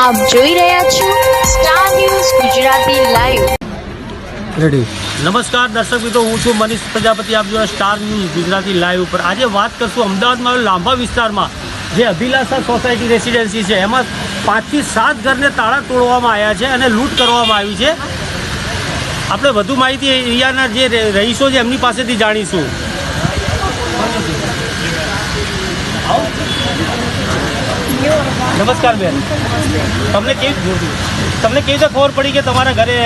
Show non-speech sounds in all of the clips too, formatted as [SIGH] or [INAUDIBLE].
આપ જોઈ રહ્યા છો star news Gujarati live ready નમસ્કાર દર્શક મિત્રો હું છું મનીષ પ્રજાપતિ. આપ જોયા સ્ટાર ન્યૂઝ ગુજરાતી લાઈવ ઉપર. આજે વાત કરશું અમદાવાદમાં લાંબા વિસ્તારમાં જે અભિલાષા સોસાયટી રેસિડેન્સી છે. એમાં પાંચથી સાત ઘરને તાળા તોડવામાં આવ્યા છે અને લૂંટ કરવામાં આવી છે. આપણે વધુ માહિતી એરિયાના જે રે- રહીશો છે એમની પાસેથી જાણીશું. નમસ્કાર બેન. તમને કેવી તમને કેવી રીતે ખબર પડી કે તમારા ઘરે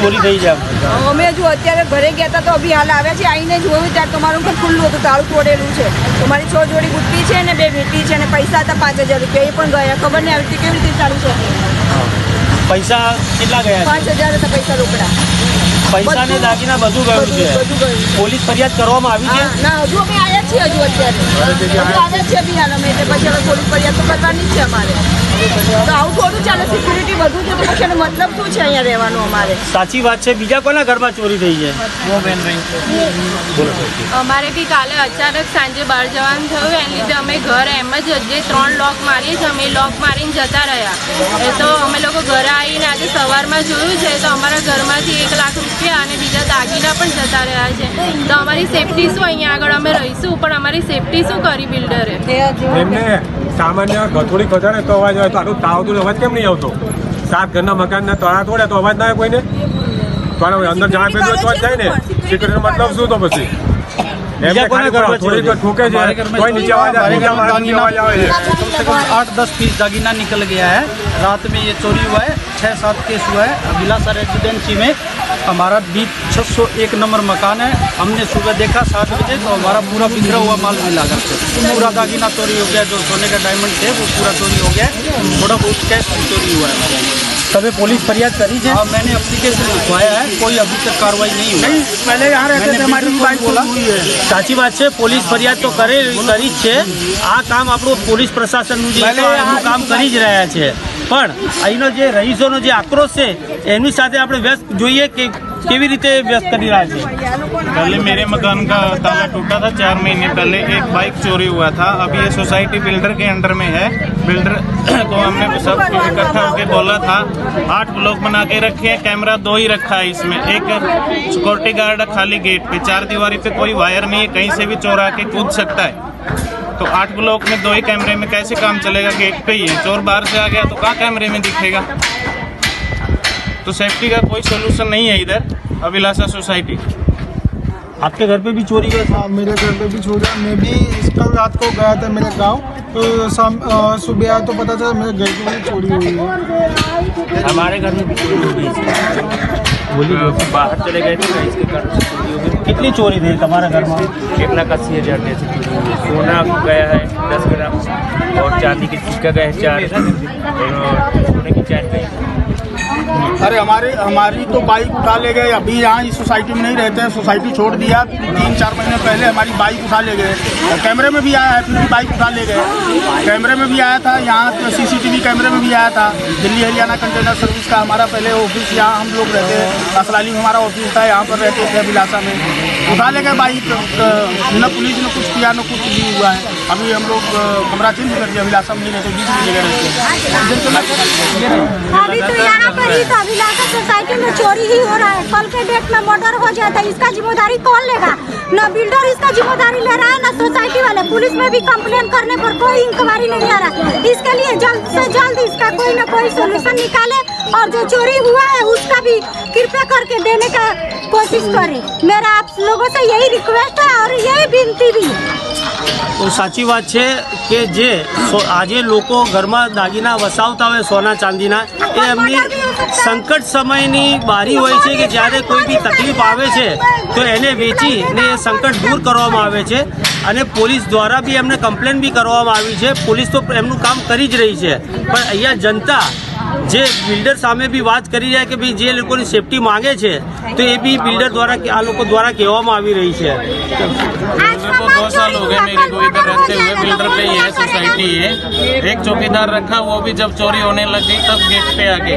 ચોરી થઈ જાય અમે જો અત્યારે ઘરે ગયા હતા તો અભી હાલ આવ્યા છે આવીને જોયું ત્યારે તમારું ઘર ખુલ્લું હતું તાળું તોડેલું છે. તમારી છ જોડી બુટ્ટી છે ને બે બેટી છે અને પૈસા હતા પાંચ હજાર રૂપિયા એ પણ ગયા. ખબર નહીં આવી રીતે કેવી રીતે ચાલુ છે. પૈસા કેટલા ગયા પાંચ હજાર હતા પૈસા રોકડા. પૈસા ને દાગીના બધું ગયું છે. પોલીસ ફરિયાદ કરવામાં આવી છે? ના હજુ અમે આવ્યા છીએ હજુ અત્યારે. હજુ આવ્યા છીએ અમે એટલે પછી હવે પોલીસ ફરિયાદ તો કરવાની જ છે અમારે. તો આવું થોડું ચાલે સિક્યુરિટી બધું છે તો પછી મતલબ શું છે અહીંયા રહેવાનું અમારે? સાચી વાત છે. બીજા કોના ઘરમાં ચોરી થઈ છે? અમારે બી કાલે અચાનક સાંજે બહાર જવાનું થયું એને લીધે અમે ઘર એમ જ જે ત્રણ લોક મારીએ છીએ અમે લોક મારીને જતા રહ્યા. એ તો અમે લોકો ઘરે આવીને આજે સવારમાં જોયું છે તો અમારા ઘરમાંથી એક લાખ રૂપિયા અને બીજા દાગીના પણ જતા રહ્યા છે તો અમારી સેફટી શું અહીંયા આગળ અમે રહીશું પણ અમારી સેફટી શું કરી બિલ્ડરે એમને સામાન્ય ગથોડી ખજાને તો અવાજ આવે તો આટલું તાવતું અવાજ કેમ નહીં આવતો સાત ઘરના મકાનના તળા તોડે તો અવાજ ના આવે કોઈને તો આનો અંદર જાણ પેદો તો જ થાય ને સિક્યુરિટીનો મતલબ શું તો પછી એમને કોના ખાલી ઘરમાં થોડી તો ઠોકે છે કોઈ નીચે અવાજ આવે નીચે માણસની અવાજ આવે છે कम से कम आठ दस पीस दागीना निकल गया है रात में ये चोरी हुआ है छः सात केस हुआ है अभिलाषा रेजिडेंसी में हमारा बीच छः सौ एक नंबर मकान है। हमने सुबह देखा, सात बजे तो हमारा पूरा बिखरा हुआ माल मिला घर पूरा दागिना चोरी हो गया, जो सोने का डायमंड थे, वो पूरा चोरी हो गया। थोड़ा बहुत कैश चोरी हुआ है। તમે પોલીસ ફરિયાદ કરી છે हाँ मैंने एप्लीकेशन लिखवाया है कोई अभी तक कार्रवाई नहीं हुई पहले यहाँ रहते थे हमारी बाइक बोला સાચી વાત છે પોલીસ ફરિયાદ તો કરે કરી જ છે આ કામ આપણું પોલીસ પ્રશાસનનું જે છે એનું કામ કરી જ રહ્યા છે પણ અહીંનો જે રહીશોનો જે આક્રોશ છે એની સાથે આપણે વ્યસ્ત જોઈએ કે કેવી રીતે વ્યસ્ત કરી રહ્યા છે पहले मेरे मकान का ताला टूटा था चार महीने पहले एक बाइक चोरी हुआ था अभी ये सोसाइटी बिल्डर के अंडर में है बिल्डर [COUGHS] को हमने सब इकट्ठा होकर बोला था आठ ब्लॉक बना के रखे हैं कैमरा दो ही रखा है इसमें एक सिक्योरिटी गार्ड है खाली गेट पे चार दीवारी पे कोई वायर नहीं है कहीं से भी चोर आके कूद सकता है तो आठ ब्लॉक में दो ही कैमरे में कैसे काम चलेगा गेट पे ही है चोर बाहर से आ गया तो कहाँ कैमरे में दिखेगा तो सेफ्टी का कोई सोल्यूशन नहीं है इधर अभिलाषा सोसाइटी आपके घर पे भी चोरी हुआ था हाँ मेरे घर पे भी छोड़ा मैं भी इस कल रात को गया था मेरे गाँव। तो शाम सुबह आया तो पता चला मेरे घर की भी चोरी हुई है। हमारे घर में भी चोरी हो गई बोलिए। बाहर चले गए थे इसके कारण से चोरी हो गई। कितनी चोरी थी तुम्हारे घर में? एक लाख अस्सी हज़ार में से चोरी हुई। सोना गया है दस ग्राम और चांदी की सिक्का गया है चार। सोने की चैन गई अरे हमारे, हमारी तो बाइक उठा ले गए, अभी यहाँ इस सोसाइटी में नहीं रहते हैं सोसाइटी छोड़ दिया। तीन, चार महीने पहले हमारी बाइक उठा ले गए कैमरे में भी आया है, फिर भी बाइक उठा ले गए। कैमरे में भी आया था, यहाँ सीसीटीवी कैमरे में भी आया था। दिल्ली, हरियाणा कंटेनर सर्विस का हमारा पहले ऑफ़िस यहाँ हम लोग रहते हैं। असलाली में हमारा ऑफ़िस था, यहाँ पर रहते थे अभिलाषा में। उठा ले गए बाइक न पुलिस, ने कुछ किया, न कुछ भी हुआ है। अभी हम लोग कमरा चेंज कर दिया अभिलाषा में नहीं रहते दूसरी जगह रहते हैं। अभी तो यहाँ पर ही तो अभिलाषा सोसाइटी में चोरी ही हो रहा है कल के डेट में मर्डर हो जाता है इसका जिम्मेदारी कौन लेगा न बिल्डर इसका जिम्मेदारी ले रहा है न सोसाइटी वाले पुलिस में भी कंप्लेन करने पर कोई इंक्वायरी नहीं आ रहा इसके लिए जल्द से जल्द इसका कोई न कोई सोल्यूशन निकाले और जो चोरी हुआ है उसका भी कृपया करके देने का कोशिश करें मेरा आप लोगों से यही रिक्वेस्ट है और यही विनती भी है તો સાચી વાત છે કે જે સો- આજે લોકો ઘરમાં દાગીના વસાવતા હોય સોના ચાંદીના એ એમની સંકટ સમયની બારી હોય છે કે જ્યારે કોઈ બી તકલીફ આવે છે, તો એને વેચીને એ સંકટ દૂર કરવામાં આવે છે. અને પોલીસ દ્વારા બી એમને કમ્પ્લેન બી કરવામાં આવી છે. પોલીસ તો એમનું કામ કરી જ રહી છે. પણ અહીંયા જનતા જે બિલ્ડર સામે બી વાત કરી રહ્યા કે ભાઈ જે લોકોની સેફટી માંગે છે તો એ બી બિલ્ડર દ્વારા આ લોકો દ્વારા કહેવામાં આવી રહી છે मेरे को दो साल हो गए मेरे को इधर रहते हुए बिल्डर पे ही है सोसाइटी है एक चौकीदार रखा वो भी जब चोरी होने लग गई तब गेट पे आके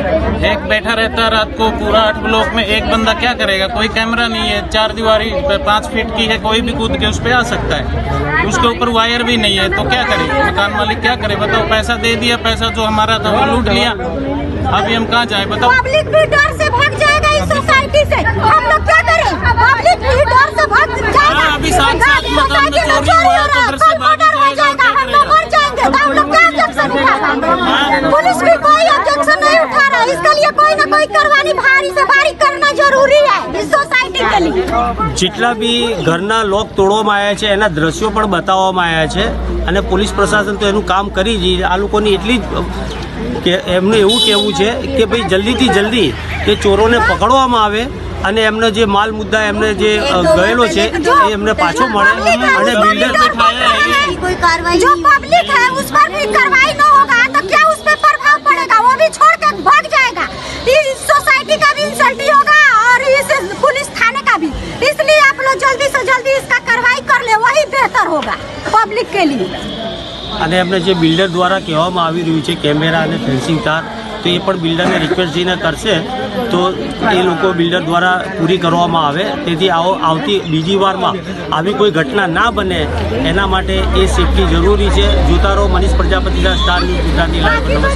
एक बैठा रहता है रात को पूरा आठ ब्लॉक में एक बंदा क्या करेगा कोई कैमरा नहीं है चार दीवारी पाँच फीट की है कोई भी कूद के उस पे आ सकता है उसके ऊपर वायर भी नहीं है तो क्या करे मकान मालिक क्या करे बताओ पैसा दे दिया पैसा जो हमारा था वो लूट लिया अभी हम कहाँ जाए बताओ। पब्लिक भी डर से भाग जाएगा इस सोसाइटी से। हम लोग क्या करें? पब्लिक भी डर से भाग जाएगा। हाँ, अभी साथ- साथ मकान में चोरी हुआ तो हो घर रहा से है, भाग हो जाएगा, हम लोग मर जाएँगे। तो हम लोग क्या ऑब्जेक्शन उठाएगा पुलिस भी कोई ऑब्जेक्शन नहीं उठा रहा है। इसके लिए कोई ना कोई करवानी भारी से भारी करना जरूरी है इस सोसाइटी के लिए જેટલા બી ઘરના લોક તોડવામાં આવ્યા છે એના દ્રશ્યો પણ બતાવવામાં આવ્યા છે અને પોલીસ પ્રશાસન તો એનું કામ કરી જ આ લોકોની એટલી જ કે એમનું એવું કહેવું છે કે ભાઈ જલ્દીથી જલ્દી એ ચોરોને પકડવામાં આવે અને એમને જે માલ મુદ્દા એમને જે અ, ગયેલો છે એ એમને પાછો મળે અને બિલ્ડર बैठाया है बेहतर होगा पब्लिक के लिए અને એમને જે બિલ્ડર દ્વારા કહેવામાં આવી રહ્યું છે કેમેરા અને ફેન્સિંગ તાર તો એ પણ બિલ્ડરને રિક્વેસ્ટ જઈને કરશે તો એ લોકો બિલ્ડર દ્વારા પૂરી કરવામાં આવે તેથી આવો આવતી બીજી વારમાં આવી કોઈ ઘટના ના બને એના માટે એ સેફટી જરૂરી છે જોતા રહો Manish પ્રજાપતિના star news Gujarati live નમસ્કાર